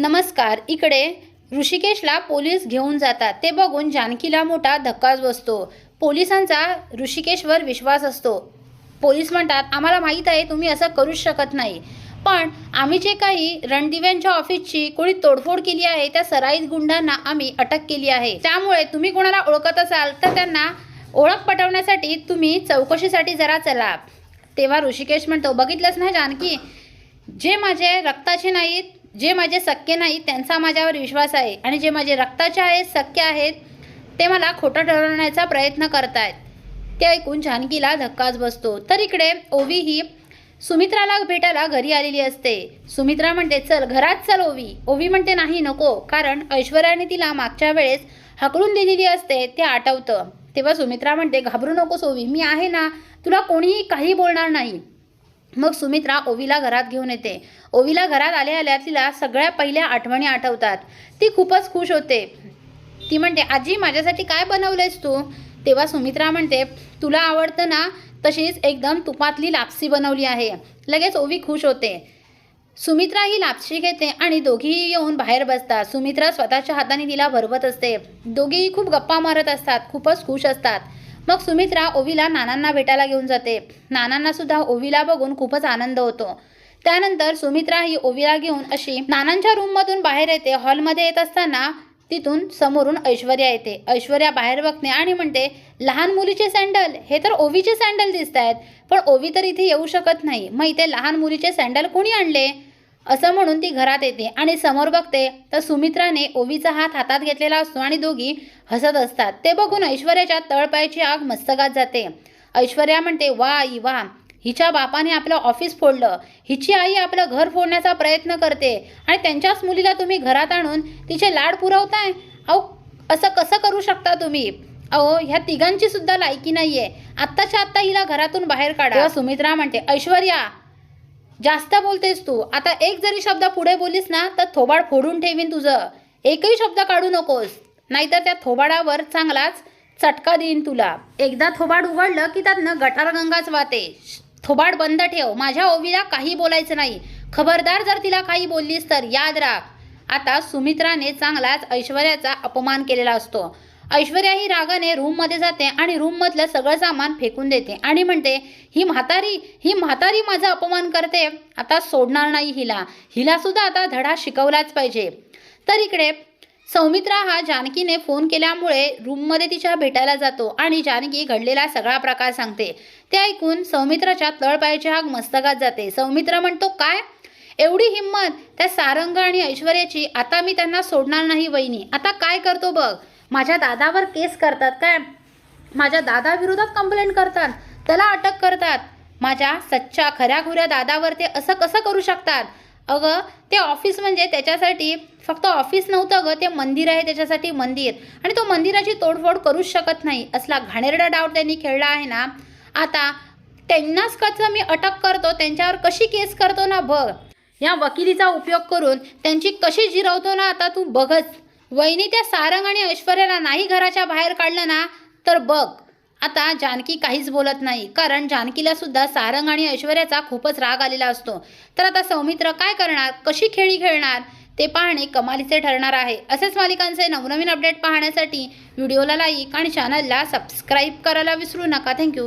नमस्कार इकडे ऋषिकेशला पोलीस घेऊन जातात. ते बघून जानकीला मोठा धक्काच बसतो. पोलिसांचा ऋषिकेशवर विश्वास असतो. पोलीस म्हणतात आम्हाला माहीत आहे तुम्ही असं करूच शकत नाही. पण आम्ही जे काही रणदिव्यांच्या ऑफिसची कोणी तोडफोड केली आहे त्या सराईत गुंडांना आम्ही अटक केली आहे. त्यामुळे तुम्ही कोणाला ओळखत असाल तर त्यांना ओळख पटवण्यासाठी तुम्ही चौकशीसाठी जरा चला. तेव्हा ऋषिकेश म्हणतो बघितलंच ना जानकी? जे माझे रक्ताचे नाहीत जे माझे सख्य नाहीत त्यांचा माझ्यावर विश्वास आहे. आणि जे माझे रक्ताचे आहेत सख्य आहेत ते मला खोटं ठरवण्याचा प्रयत्न करतायत. ते ऐकून जानकीला धक्काच बसतो. तर इकडे ओवी ही सुमित्राला भेटायला घरी आलेली असते. सुमित्रा म्हणते चल घरात चल ओवी. ओवी म्हणते नाही नको. कारण ऐश्वर्याने तिला मागच्या वेळेस हकलून दिलेली असते ते आठवतं. तेव्हा सुमित्रा म्हणते घाबरू नकोस ओवी मी आहे ना. तुला कोणीही काही बोलणार नाही. मग सुमित्रा ओवीला घरात घेऊन येते. ओवीला घरात आल्या आल्या तिला सगळ्या पहिल्या आठवणी आठवतात. ती खूपच खुश होते. ती म्हणते आजी माझ्यासाठी काय बनवलंयस तू? तेव्हा सुमित्रा म्हणते तुला आवडतं ना तशीच एकदम तुपातली लापसी बनवली आहे. लगेच ओवी खुश होते. सुमित्रा ही लापशी घेते आणि दोघीही येऊन बाहेर बसतात. सुमित्रा स्वतःच्या हाताने तिला भरवत असते. दोघीही खूप गप्पा मारत असतात खूपच खुश असतात. मग सुमित्रा ओवीला नानांना भेटायला घेऊन जाते. नानांना सुद्धा ओवीला बघून खूपच आनंद होतो. त्यानंतर सुमित्रा ही ओवीला घेऊन अशी नानांच्या रूममधून बाहेर येते. हॉलमध्ये येत असताना तिथून समोरून ऐश्वर्या येते. ऐश्वर्या बाहेर बघते आणि म्हणते लहान मुलीचे सँडल हे तर ओवीचे सँडल दिसत आहेत पण ओवी तर इथे येऊ शकत नाही. मग इथे लहान मुलीचे सँडल कोणी आणले? असं म्हणून ती घरात येते आणि समोर बघते तर सुमित्राने ओवीचा हात हातात घेतलेला असतो आणि दोघी हसत असतात. ते बघून ऐश्वर्याच्या तळपायाची आग मस्तकात जाते. ऐश्वर्या म्हणते वा आई वा. हिच्या बापाने आपलं ऑफिस फोडलं. हिची आई आपलं घर फोडण्याचा प्रयत्न करते आणि त्यांच्याच मुलीला तुम्ही घरात आणून तिचे लाड पुरवताय? अहो असं कसं करू शकता तुम्ही? अहो ह्या तिघांची सुद्धा लायकी नाहीये. आत्ताच्या आत्ता हिला घरातून बाहेर काढा. सुमित्रा म्हणते ऐश्वर्या जास्त बोलतेस तू. आता एक जरी शब्द पुढे बोलीस ना तर थोबाड फोडून ठेवीन तुझं. एकही शब्द काढू नकोस. नाहीतर त्या थोबाडावर चांगलाच चटका देईन तुला. एकदा थोबाड उघडलं की त्यातनं गटारगंगाच वाहते. थोबाड बंद ठेव. माझ्या ओवीला काही बोलायचं नाही. खबरदार जर तिला काही बोललीस तर याद राख. आता सुमित्राने चांगलाच ऐश्वर्याचा अपमान केलेला असतो. ऐश्वर्या ही रागाने रूममध्ये जाते आणि रूममधलं सगळं सामान फेकून देते आणि म्हणते ही म्हातारी ही म्हातारी माझा अपमान करते. आता सोडणार नाही हिला. हिलासुद्धा आता धडा शिकवलाच पाहिजे. तर इकडे सौमित्रा हा जानकीने फोन केल्यामुळे रूममध्ये तिच्या भेटायला जातो आणि जानकी घडलेला सगळा प्रकार सांगते. ते ऐकून सौमित्राच्या तळपायाची आग मस्तकात जाते. सौमित्र म्हणतो काय? एवढी हिंमत? त्या सारंग आणि ऐश्वर्याची आता मी त्यांना सोडणार नाही वहिनी. आता काय करतो बघ? माझ्या दादावर केस करतात काय? माझ्या दादाविरोधात कंप्लेंट करतात. त्याला अटक करतात. माझ्या सच्च्या खऱ्याखुऱ्या दादावर ते असं कसं करू शकतात? अगं ते ऑफिस म्हणजे त्याच्यासाठी फक्त ऑफिस नव्हतं गं ते मंदिर आहे त्याच्यासाठी मंदिर. आणि तो मंदिराची तोडफोड करूच शकत नाही. असला घाणेरडा डाऊट त्यांनी खेळला आहे ना. आता त्यांनाच कसं मी अटक करतो त्यांच्यावर कशी केस करतो ना बघ. या वकिलीचा उपयोग करून त्यांची कशी जिरवतो ना आता तू बघच. वहिनी त्या सारंग आणि ऐश्वर्याला नाही घराच्या बाहेर काढलं ना तर बघ. आता जानकी काहीच बोलत नाही कारण जानकीला सुद्धा सारंग आणि ऐश्वर्याचा खूपच राग आलेला असतो. तर आता सौमित्र काय करणार? कशी खेळी खेळणार? ते पाहणे कमालीचे ठरणार आहे. असेच मालिकांचे नवनवीन अपडेट पाहण्यासाठी व्हिडिओला लाईक आणि चॅनलला सबस्क्राईब करायला विसरू नका. थँक्यू